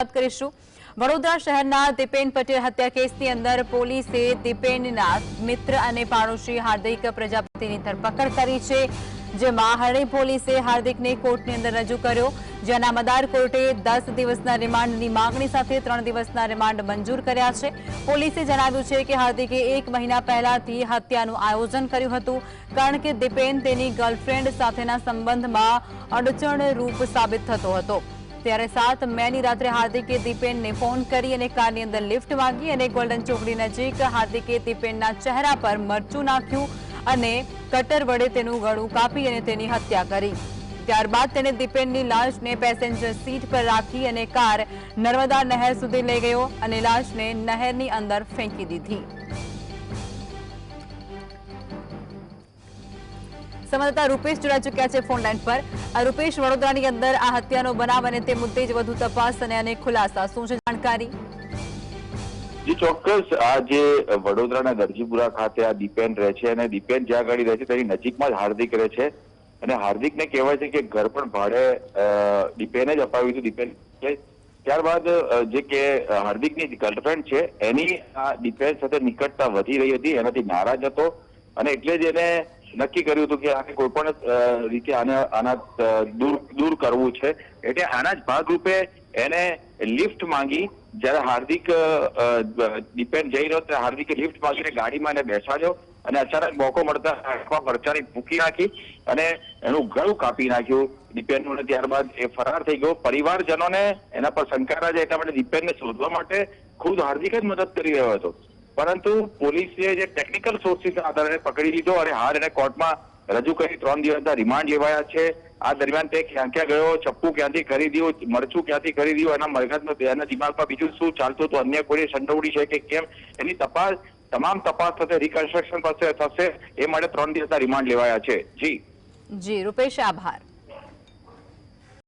વડોદરા શહેરના દીપેન પટેલ હત્યા કેસની અંદર પોલીસે દીપેનના મિત્ર અને પાડોશી હાર્દિક પ્રજાપતિની ધરપકડ કરી છે, જેમાં હરણી પોલીસે હાર્દિકને કોર્ટની અંદર રજૂ કર્યો. જેના મદાર કોર્ટે દસ દિવસના રિમાન્ડની માંગણી સાથે ત્રણ દિવસના રિમાન્ડ મંજૂર કર્યા છે. પોલીસે જણાવ્યું છે કે હાર્દિકે એક મહિના પહેલાથી હત્યાનું આયોજન કર્યું હતું, કારણ કે દીપેન તેની ગર્લફ્રેન્ડ સાથેના સંબંધમાં અડચણ રૂપ સાબિત થતો હતો. ત્યારે સાત મેની રાત્રે હાર્દિકે દીપેનને ફોન કરી અને કારની અંદર લિફ્ટ માંગી અને ગોલ્ડન ચોકડી નજીક હાર્દિકે દીપેનના ચહેરા પર મરચું નાખ્યું અને કટર વડે તેનું ગળું કાપી અને તેની હત્યા કરી. ત્યારબાદ તેને દીપેનની લાશને પેસેન્જર સીટ પર રાખી અને કાર નર્મદા નહેર સુધી લઈ ગયો અને લાશને નહેરની અંદર ફેંકી દીધી. સંવાદદાતા રૂપેશ જોડાઈ ચુક્યા છે ફોન લાઈન પર. રૂપેશ વડોદરાની અંદર આ હત્યાનો બનાવ અને તે મુદ્દે જ વધુ તપાસ અને અનેક ખુલાસા. શું છે જાણકારી? જે, ચોક્કસ. આ જે વડોદરાના દરજીપુરા ખાતે આ દીપેન રહે છે અને દીપેન જ્યાં ગાડી રહે છે તેની નજીકમાં જ હાર્દિક રહે છે. અને હાર્દિકને કહેવાય છે કે ઘર પણ ભાડે દીપેને જ અપાવ્યું હતું. દીપેન ત્યારબાદ જે કે હાર્દિકની ગર્લફ્રેન્ડ છે, એની આ દીપેન સાથે નિકટતા વધી રહી હતી. એનાથી નારાજ હતો. અને એટલે જ એને નક્કી કર્યું હતું કે આને કોઈ પણ રીતે આને આના દૂર દૂર કરવું છે. એટલે આના જ ભાગરૂપે એને લિફ્ટ માંગી જ્યારે હાર્દિક અ, જઈ રહ્યો ત્યારે હાર્દિકે લિફ્ટ માંગીને ગાડીમાં એને બેસાડ્યો અને અચાનક મોકો મળતા આંખમાં પરચાની મૂકી નાખી અને એનું ગળું કાપી નાખ્યું. દીપેનનું અને ત્યારબાદ એ ફરાર થઈ ગયો. પરિવારજનોને એના પર શંકા છે એટલા માટે દીપેનને શોધવા માટે ખુદ હાર્દિક જ મદદ કરી રહ્યો હતો. પરંતુ પોલીસે જે ટેકનિકલ સોર્સિસના આધારે પકડી લીધો અને હાલ એને કોર્ટમાં રજૂ કરી ત્રણ દિવસના રિમાન્ડ લેવાયા છે. આ દરમિયાન તે ક્યાં ક્યાં ગયો ચપ્પુ ક્યાંથી ખરીદ્યું, મરચું ક્યાંથી ખરીદ્યું, એના મગજમાં એના દિમાગમાં બીજું શું ચાલતું હતું? અન્ય કોઈ સંડોવણી છે કે કેમ? એની તપાસ, તમામ તપાસ થશે રિકન્સ્ટ્રક્શન પાસે થશે, એ માટે ત્રણ દિવસના રિમાન્ડ લેવાયા છે. જી. જી, રૂપેશ, આભાર.